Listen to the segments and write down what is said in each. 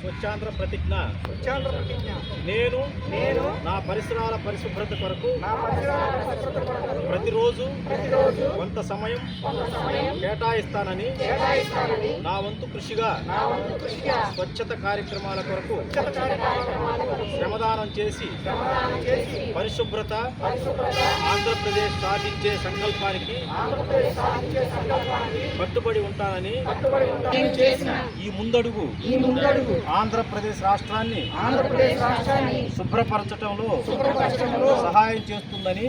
స్వచ్ఛాంధ్ర ప్రతిజ్ఞ. స్వచ్ఛాంధ్ర ప్రతిజ్ఞ. నేను నేను నా పరిసరాల పరిశుభ్రత కొరకు నా పరిసరాల భద్రత కొరకు ప్రతిరోజు ప్రతిరోజు కొంత సమయం కొంత సమయం కేటాయిస్తానని కేటాయిస్తానని నా వంతు కృషిగా నా వంతు కృషిగా స్వచ్ఛత కార్యక్రమాల కొరకు స్వచ్ఛత కార్యక్రమాల కొరకు శ్రమదానం చేసి శ్రమదానం చేసి పరిశుభ్రత పరిశుభ్రత ఆంధ్రప్రదేశ్ సాధించే సంకల్పానికి ఆంధ్రప్రదేశ్ సాధించే సంకల్పానికి కట్టుబడి ఉంటానని కట్టుబడి ఉంటాను నేను చేసిన ఈ ముందడుగు ఈ ముందడుగు ఆంధ్రప్రదేశ్ రాష్ట్రాన్ని ఆంధ్రప్రదేశ్ రాష్ట్రాన్ని శుభ్రపరచడంలో శుభ్రపరచడంలో సహాయం చేస్తుందని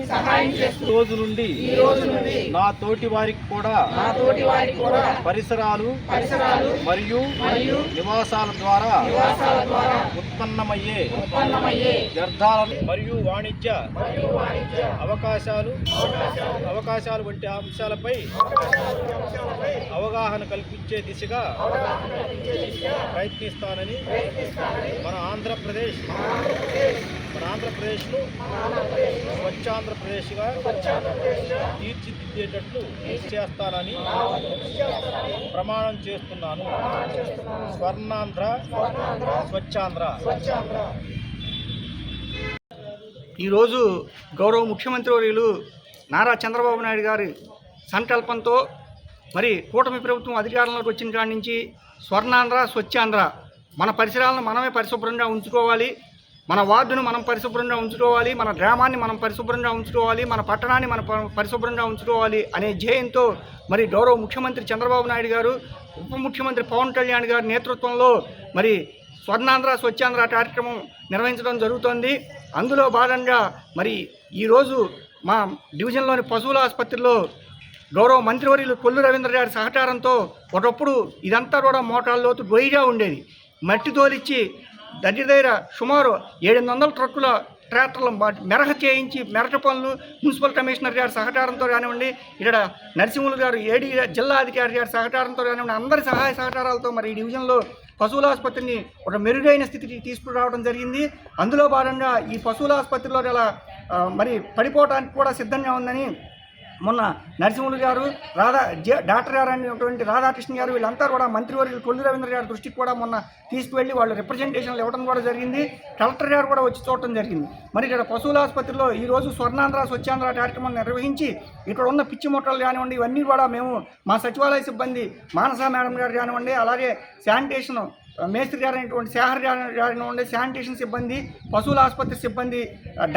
రోజు నుండి ఈ రోజు నుండి నా తోటి వారికి కూడా పరిసరాలు పరిసరాలు మరియు మరియు నివాసాల ద్వారా ఉత్పన్నమయ్యే వ్యర్థాలను మరియు వాణిజ్య మరియు వాణిజ్య అవకాశాలు అవకాశాలు వంటి అంశాలపై అవగాహన కల్పించే దిశగా ప్రయత్నిస్తానని మన ఆంధ్రప్రదేశ్ మన ఆంధ్రప్రదేశ్ను స్వచ్ఛాంధ్రప్రదేశ్గా తీర్చిదిద్దేటట్లు చేస్తానని ప్రమాణం చేస్తున్నాను. స్వర్ణాంధ్ర స్వచ్ఛాంధ్ర. ఈరోజు గౌరవ ముఖ్యమంత్రి వర్యులు నారా చంద్రబాబు నాయుడు గారి సంకల్పంతో మరి కూటమి ప్రభుత్వం అధికారంలోకి వచ్చిన కాడి నుంచి స్వర్ణాంధ్ర స్వచ్ఛాంధ్ర మన పరిసరాలను మనమే పరిశుభ్రంగా ఉంచుకోవాలి. మన వార్డును మనం పరిశుభ్రంగా ఉంచుకోవాలి. మన గ్రామాన్ని మనం పరిశుభ్రంగా ఉంచుకోవాలి. మన పట్టణాన్ని మనం పరిశుభ్రంగా ఉంచుకోవాలి అనే ధ్యేయంతో మరి గౌరవ ముఖ్యమంత్రి చంద్రబాబు నాయుడు గారు ఉప ముఖ్యమంత్రి పవన్ కళ్యాణ్ గారి నేతృత్వంలో మరి స్వర్ణాంధ్ర స్వచ్ఛాంధ్ర కార్యక్రమం నిర్వహించడం జరుగుతోంది. అందులో భాగంగా మరి ఈరోజు మా డివిజన్లోని పశువుల ఆసుపత్రిలో గౌరవ మంత్రివర్యులు కొల్లు రవీంద్ర గారి సహకారంతో ఒకప్పుడు ఇదంతా కూడా మోటార్లోతు గొయ్యిగా ఉండేది. మట్టి తోలిచ్చి దగ్గర దగ్గర సుమారు ఏడెనిమిది వందల ట్రక్కుల ట్రాక్టర్లు మెరక చేయించి మెరక పనులు మున్సిపల్ కమిషనర్ గారి సహకారంతో కానివ్వండి ఇక్కడ నరసింహులు గారు ఏడీ జిల్లా అధికారి గారి సహకారంతో కానివ్వండి అందరి సహాయ సహకారాలతో మరి ఈ డివిజన్లో పశువుల ఆసుపత్రిని ఒక మెరుగైన స్థితికి తీసుకురావడం జరిగింది. అందులో భాగంగా ఈ పశువుల ఆసుపత్రిలో గల మరి పడిపోవడానికి కూడా సిద్ధంగా ఉందని మొన్న నరసింహులు గారు రాధా జే డాక్టర్ గారు అనేటువంటి రాధాకృష్ణ గారు వీళ్ళంతా కూడా మంత్రివర్యులు కొల్లు రవీంద్ర గారి దృష్టికి కూడా మొన్న తీసుకువెళ్ళి వాళ్ళు రిప్రజెంటేషన్లు ఇవ్వడం కూడా జరిగింది. కలెక్టర్ గారు కూడా వచ్చి చూడటం జరిగింది. మరి ఇక్కడ పశువుల ఆసుపత్రిలో ఈరోజు స్వర్ణాంధ్ర స్వచ్ఛాంధ్ర కార్యక్రమం నిర్వహించి ఇక్కడ ఉన్న పిచ్చి మొట్టలు కానివ్వండి ఇవన్నీ కూడా మేము మా సచివాలయ సిబ్బంది మానసా మేడం గారు కానివ్వండి అలాగే శానిటేషన్ మేస్త్రి గారు అయినటువంటి శేఖర్ గారు ఉండే శానిటేషన్ సిబ్బంది పశువుల ఆసుపత్రి సిబ్బంది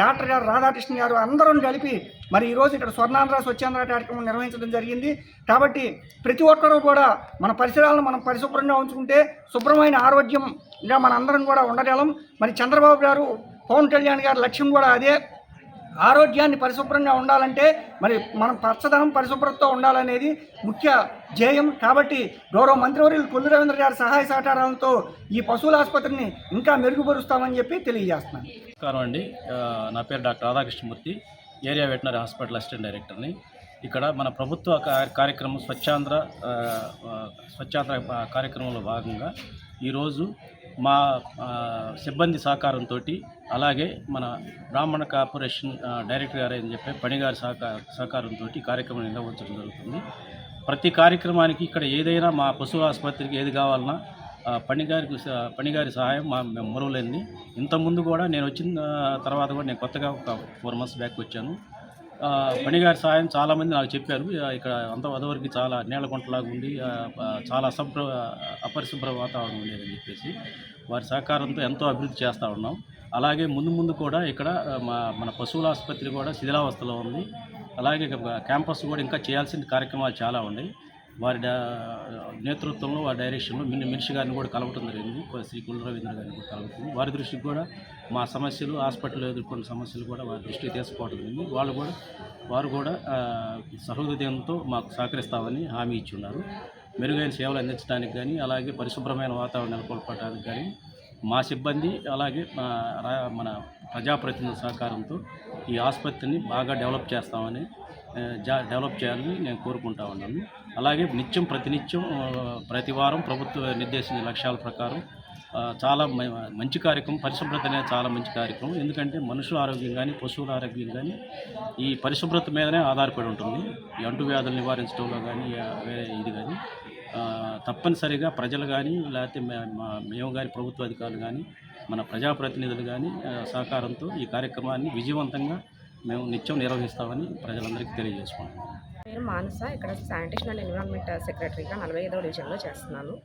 డాక్టర్ గారు రాధాకృష్ణ గారు అందరం కలిపి మరి ఈరోజు ఇక్కడ స్వర్ణాంధ్ర స్వచ్ఛాంధ్ర కార్యక్రమం నిర్వహించడం జరిగింది. కాబట్టి ప్రతి ఒక్కరూ కూడా మన పరిసరాలను మనం పరిశుభ్రంగా ఉంచుకుంటే శుభ్రమైన ఆరోగ్యంగా మన అందరం కూడా ఉండగలం. మరి చంద్రబాబు గారు పవన్ కళ్యాణ్ గారి లక్ష్యం కూడా అదే. ఆరోగ్యాన్ని పరిశుభ్రంగా ఉండాలంటే మరి మనం పచ్చదనం పరిశుభ్రతతో ఉండాలనేది ముఖ్య ధ్యేయం. కాబట్టి గౌరవ మంత్రివర్యులు కొల్లు రవీంద్ర గారి సహాయ సహకారాలతో ఈ పశువుల ఆసుపత్రిని ఇంకా మెరుగుపరుస్తామని చెప్పి తెలియజేస్తున్నాను. నమస్కారం అండి. నా పేరు doctor Radhakrishnamurthy area veterinary hospital assistant డైరెక్టర్ని. ఇక్కడ మన ప్రభుత్వ కార్యక్రమం స్వచ్ఛాంధ్ర స్వచ్ఛాంధ్ర కార్యక్రమంలో భాగంగా ఈరోజు మా సిబ్బంది సహకారంతో అలాగే మన బ్రాహ్మణ కార్పొరేషన్ డైరెక్టర్ గారు అని చెప్పే పనిగారి సహకార సహకారంతో కార్యక్రమం నిర్వహించడం జరుగుతుంది. ప్రతి కార్యక్రమానికి ఇక్కడ ఏదైనా మా పశు ఆసుపత్రికి ఏది కావాలన్నా పనిగారికి పనిగారి సహాయం మా మేము మొరవలేంది ఇంతకుముందు కూడా నేను వచ్చిన తర్వాత కూడా నేను కొత్తగా ఒక ఫోర్ మంత్స్ బ్యాక్ వచ్చాను. పనిగారి సహాయం చాలామంది నాకు చెప్పారు. ఇక్కడ అంత అదవరకు చాలా నీళ్ళ గుంటలాగా ఉండి చాలా అసభ్ర అపరిశుభ్ర వాతావరణం ఉండేదని చెప్పేసి. వారి సహకారంతో ఎంతో అభివృద్ధి చేస్తూ ఉన్నాం. అలాగే ముందు ముందు కూడా ఇక్కడ మా మన పశువుల ఆసుపత్రి కూడా శిథిలావస్థలో ఉంది. అలాగే క్యాంపస్ కూడా ఇంకా చేయాల్సిన కార్యక్రమాలు చాలా ఉన్నాయి. వారి నేతృత్వంలో వారి డైరెక్షన్లో మిన్ని మినిషి గారిని కూడా కలవటం జరిగింది. శ్రీ కులరవీంద్ర గారిని కూడా కలుగుతుంది వారి దృష్టికి కూడా మా సమస్యలు హాస్పిటల్లో ఎదుర్కొన్న సమస్యలు కూడా వారి దృష్టికి తీసుకోవడం జరిగింది. వాళ్ళు కూడా వారు కూడా సహృదయంతో మాకు సహకరిస్తామని హామీ ఇచ్చి ఉన్నారు. మెరుగైన సేవలు అందించడానికి కానీ అలాగే పరిశుభ్రమైన వాతావరణం నెలకొల్పడానికి కానీ మా సిబ్బంది అలాగే రా- మన ప్రజాప్రతినిధుల సహకారంతో ఈ ఆసుపత్రిని బాగా డెవలప్ చేస్తామని జా డెవలప్ చేయాలని నేను కోరుకుంటా ఉన్నాను. అలాగే నిత్యం ప్రతినిత్యం ప్రతివారం ప్రతి వారం ప్రభుత్వ నిర్దేశించిన లక్ష్యాల ప్రకారం చాలా మ- మంచి కార్యక్రమం పరిశుభ్రత అనేది చాలా మంచి కార్యక్రమం. ఎందుకంటే మనుషుల ఆరోగ్యం కానీ పశువుల ఆరోగ్యం కానీ ఈ పరిశుభ్రత మీదనే ఆధారపడి ఉంటుంది. ఈ అంటువ్యాధులు నివారించడంలో కానీ వేరే ఇది కానీ తప్పనిసరిగా ప్రజలు కానీ లేకపోతే మే- మా- మేము కానీ ప్రభుత్వ అధికారులు కానీ మన ప్రజాప్రతినిధులు కానీ సహకారంతో ఈ కార్యక్రమాన్ని విజయవంతంగా మేము నిత్యం నిర్వహిస్తామని ప్రజలందరికీ తెలియజేసుకుంటున్నాం. నేను మానస ఇక్కడ శానిటేషన్ అండ్ ఎన్విరాన్మెంట్ సెక్రటరీగా నలభై ఐదవ డివిజన్లో చేస్తున్నాను.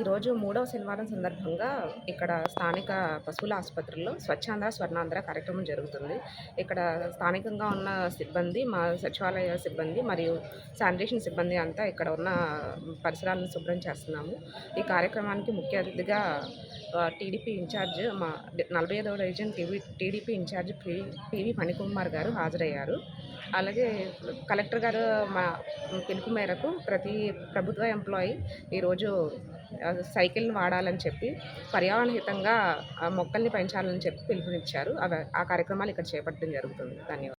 ఈరోజు మూడవ శనివారం సందర్భంగా ఇక్కడ స్థానిక పశువుల ఆసుపత్రిలో స్వచ్ఛాంధ్ర స్వర్ణాంధ్ర కార్యక్రమం జరుగుతుంది. ఇక్కడ స్థానికంగా ఉన్న సిబ్బంది మా సచివాలయ సిబ్బంది మరియు శానిటేషన్ సిబ్బంది అంతా ఇక్కడ ఉన్న పరిసరాలను శుభ్రం చేస్తున్నాము. ఈ కార్యక్రమానికి ముఖ్య అతిథిగా టీడీపీ ఇన్ఛార్జ్ మా నలభై ఐదవ division TV TDP in charge PV PV Phanikumar garu హాజరయ్యారు. అలాగే కలెక్టర్ గారు మా పిలుపు మేరకు ప్రతి ప్రభుత్వ ఎంప్లాయీ ఈరోజు సైకిల్ని వాడాలని చెప్పి పర్యావరణ హితంగా ఆ మొక్కల్ని పెంచాలని చెప్పి పిలుపునిచ్చారు. అవి ఆ కార్యక్రమాలు ఇక్కడ చేపట్టడం జరుగుతుంది. ధన్యవాదాలు.